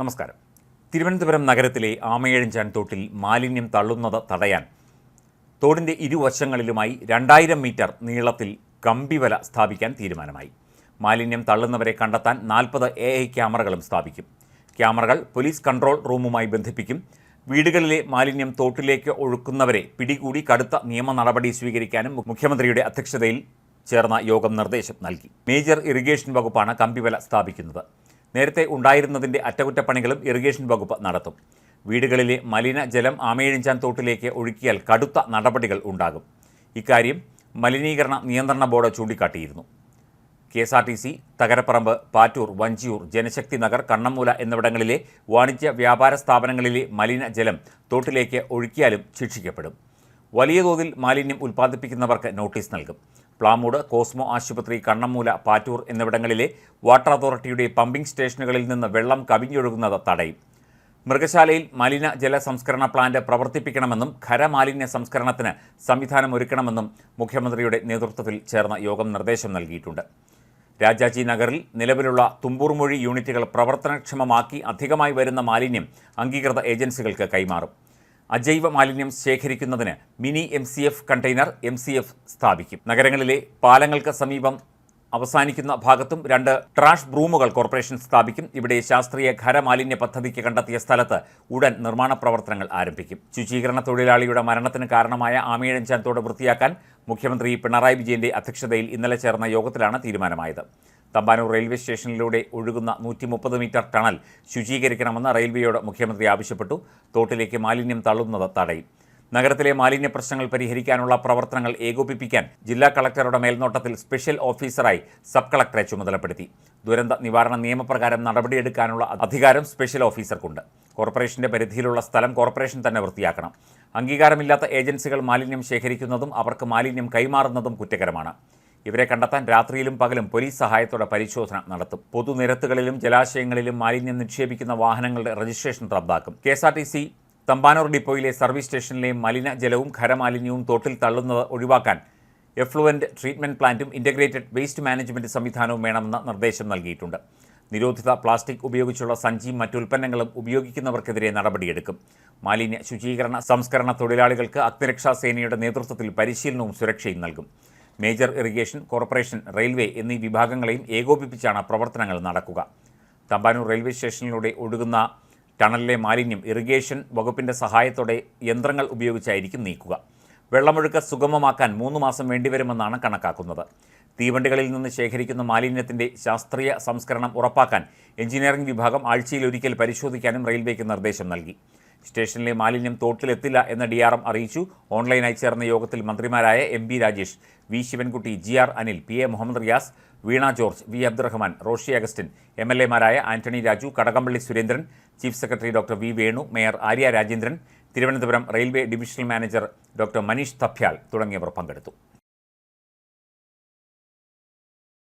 നമസ്കാരം. തിരുവനന്തപുരം നഗരത്തിലെ ആമയഴഞ്ചാൻ തോട്ടിൽ മാലിന്യം തള്ളുന്നത് തടയാൻ തോടിന്റെ ഇരുവശങ്ങളിലുമായി രണ്ടായിരം മീറ്റർ നീളത്തിൽ കമ്പിവല സ്ഥാപിക്കാൻ തീരുമാനമായി. മാലിന്യം തള്ളുന്നവരെ കണ്ടെത്താൻ നാൽപ്പത് എ ഐ ക്യാമറകളും സ്ഥാപിക്കും. ക്യാമറകൾ പോലീസ് കൺട്രോൾ റൂമുമായി ബന്ധിപ്പിക്കും. വീടുകളിലെ മാലിന്യം തോട്ടിലേക്ക് ഒഴുക്കുന്നവരെ പിടികൂടി കടുത്ത നിയമ നടപടി സ്വീകരിക്കാനും മുഖ്യമന്ത്രിയുടെ അധ്യക്ഷതയിൽ ചേർന്ന യോഗം നിർദ്ദേശം നൽകി. മേജർ ഇറിഗേഷൻ വകുപ്പാണ് കമ്പിവല സ്ഥാപിക്കുന്നത്. നേരത്തെ ഉണ്ടായിരുന്നതിന്റെ അറ്റകുറ്റപ്പണികളും ഇറിഗേഷൻ വകുപ്പ് നടത്തും. വീടുകളിലെ മലിനജലം ആമേഴിഞ്ചാൻ തോട്ടിലേക്ക് ഒഴുക്കിയാൽ കടുത്ത നടപടികൾ ഉണ്ടാകും. ഇക്കാര്യം മലിനീകരണ നിയന്ത്രണ board ചൂണ്ടിക്കാട്ടിയിരുന്നു. K S R T C Thakarapparambu Pattoor Vanchiyoor Janashakthi Nagar Kannammoola എന്നിവിടങ്ങളിലെ വാണിജ്യ വ്യാപാര സ്ഥാപനങ്ങളിലെ മലിനജലം തോട്ടിലേക്ക് ഒഴുക്കിയാലും ശിക്ഷിക്കപ്പെടും. വലിയ തോതിൽ മാലിന്യം ഉൽപ്പാദിപ്പിക്കുന്നവർക്ക് നോട്ടീസ് നൽകും. പ്ലാമൂട് കോസ്മോ ആശുപത്രി കണ്ണമ്മൂല പാറ്റൂർ എന്നിവിടങ്ങളിലെ വാട്ടർ അതോറിറ്റിയുടെ പമ്പിംഗ് സ്റ്റേഷനുകളിൽ നിന്ന് വെള്ളം കവിഞ്ഞൊഴുകുന്നത് തടയും. മൃഗശാലയിൽ മലിന ജല സംസ്കരണ പ്ലാന്റ് പ്രവർത്തിപ്പിക്കണമെന്നും ഖരമാലിന്യ സംസ്കരണത്തിന് സംവിധാനം ഒരുക്കണമെന്നും മുഖ്യമന്ത്രിയുടെ നേതൃത്വത്തിൽ ചേർന്ന യോഗം നിർദ്ദേശം നൽകിയിട്ടുണ്ട്. രാജാജി നഗറിൽ നിലവിലുള്ള തുമ്പൂർമൊഴി യൂണിറ്റുകൾ പ്രവർത്തനക്ഷമമാക്കി അധികമായി വരുന്ന മാലിന്യം അംഗീകൃത ഏജൻസികൾക്ക് കൈമാറും. അജൈവ മാലിന്യം ശേഖരിക്കുന്നതിന് mini M C F container M C F സ്ഥാപിക്കും. നഗരങ്ങളിലെ പാലങ്ങൾക്ക് സമീപം അവസാനിക്കുന്ന ഭാഗത്തും രണ്ട് ട്രാഷ് ബ്രൂമുകൾ കോർപ്പറേഷൻ സ്ഥാപിക്കും. ഇവിടെ ശാസ്ത്രീയ ഖരമാലിന്യ പദ്ധതിക്ക് കണ്ടെത്തിയ സ്ഥലത്ത് ഉടൻ നിർമ്മാണ പ്രവർത്തനങ്ങൾ ആരംഭിക്കും. ശുചീകരണ തൊഴിലാളിയുടെ മരണത്തിന് കാരണമായ ആമയിഴഞ്ചാൻ തോട് വൃത്തിയാക്കാൻ മുഖ്യമന്ത്രി പിണറായി വിജയന്റെ അധ്യക്ഷതയിൽ ഇന്നലെ ചേർന്ന യോഗത്തിലാണ് തീരുമാനമായത്. തമ്പാനൂർ റെയിൽവേ സ്റ്റേഷനിലൂടെ ഒഴുകുന്ന നൂറ്റി മുപ്പത് മീറ്റർ ടണൽ ശുചീകരിക്കണമെന്ന് റെയിൽവേയോട് മുഖ്യമന്ത്രി ആവശ്യപ്പെട്ടു. തോട്ടിലേക്ക് മാലിന്യം തള്ളുന്നത് തടയും. നഗരത്തിലെ മാലിന്യ പ്രശ്നങ്ങൾ പരിഹരിക്കാനുള്ള പ്രവർത്തനങ്ങൾ ഏകോപിപ്പിക്കാൻ ജില്ലാ കളക്ടറുടെ മേൽനോട്ടത്തിൽ സ്പെഷ്യൽ ഓഫീസറായി സബ് കളക്ടറെ ചുമതലപ്പെടുത്തി. ദുരന്ത നിവാരണ നിയമപ്രകാരം നടപടിയെടുക്കാനുള്ള അധികാരം സ്പെഷ്യൽ ഓഫീസർക്കുണ്ട്. കോർപ്പറേഷന്റെ പരിധിയിലുള്ള സ്ഥലം കോർപ്പറേഷൻ തന്നെ വൃത്തിയാക്കണം. അംഗീകാരമില്ലാത്ത ഏജൻസികൾ മാലിന്യം ശേഖരിക്കുന്നതും അവർക്ക് മാലിന്യം കൈമാറുന്നതും കുറ്റകരമാണ്. ഇവരെ കണ്ടെത്താൻ രാത്രിയിലും പകലും പോലീസ് സഹായത്തോടെ പരിശോധന നടത്തും. പൊതുനിരത്തുകളിലും ജലാശയങ്ങളിലും മാലിന്യം നിക്ഷേപിക്കുന്ന വാഹനങ്ങളുടെ രജിസ്ട്രേഷൻ റദ്ദാക്കും. K S R T C Thampanoor ഡിപ്പോയിലെ service സ്റ്റേഷനിലെ മലിനജലവും ഖരമാലിന്യവും തോട്ടിൽ തള്ളുന്നത് ഒഴിവാക്കാൻ എഫ്ലുവന്റ് ട്രീറ്റ്മെന്റ് പ്ലാന്റും ഇന്റഗ്രേറ്റഡ് വേസ്റ്റ് മാനേജ്മെന്റ് സംവിധാനവും വേണമെന്ന് നിർദ്ദേശം നൽകിയിട്ടുണ്ട്. നിരോധിത പ്ലാസ്റ്റിക് ഉപയോഗിച്ചുള്ള സഞ്ചിയും മറ്റുൽപ്പന്നങ്ങളും ഉപയോഗിക്കുന്നവർക്കെതിരെ നടപടിയെടുക്കും. മാലിന്യ ശുചീകരണ സംസ്കരണ തൊഴിലാളികൾക്ക് അഗ്നിരക്ഷാ സേനയുടെ നേതൃത്വത്തിൽ പരിശീലനവും സുരക്ഷയും നൽകും. മേജർ ഇറിഗേഷൻ കോർപ്പറേഷൻ റെയിൽവേ എന്നീ വിഭാഗങ്ങളെയും ഏകോപിപ്പിച്ചാണ് പ്രവർത്തനങ്ങൾ നടക്കുക. തമ്പാനൂർ റെയിൽവേ സ്റ്റേഷനിലൂടെ ഒഴുകുന്ന ടണലിലെ മാലിന്യം ഇറിഗേഷൻ വകുപ്പിന്റെ സഹായത്തോടെ യന്ത്രങ്ങൾ ഉപയോഗിച്ചായിരിക്കും നീക്കുക. വെള്ളമൊഴുക്ക് സുഗമമാക്കാൻ മൂന്ന് മാസം വേണ്ടിവരുമെന്നാണ് കണക്കാക്കുന്നത്. തീവണ്ടികളിൽ നിന്ന് ശേഖരിക്കുന്ന മാലിന്യത്തിന്റെ ശാസ്ത്രീയ സംസ്കരണം ഉറപ്പാക്കാൻ എഞ്ചിനീയറിംഗ് വിഭാഗം ആഴ്ചയിലൊരിക്കൽ പരിശോധിക്കാനും റെയിൽവേക്ക് നിർദ്ദേശം നൽകി. സ്റ്റേഷനിലെ മാലിന്യം തോട്ടിലെത്തില്ല എന്ന് ഡി ആർ എം അറിയിച്ചു. ഓൺലൈനായി ചേർന്ന യോഗത്തിൽ മന്ത്രിമാരായ M B Rajesh V Sivankutty G R Anil P A Muhammad Riyas Veena George V Abdurahiman Roshi Augustine M L എമാരായ Antony Raju Kadakampally Surendran chief secretary doctor V Venu mayor Arya Rajendran Thiruvananthapuram railway divisional manager doctor Manish Thapliyal തുടങ്ങിയവർ പങ്കെടുത്തു.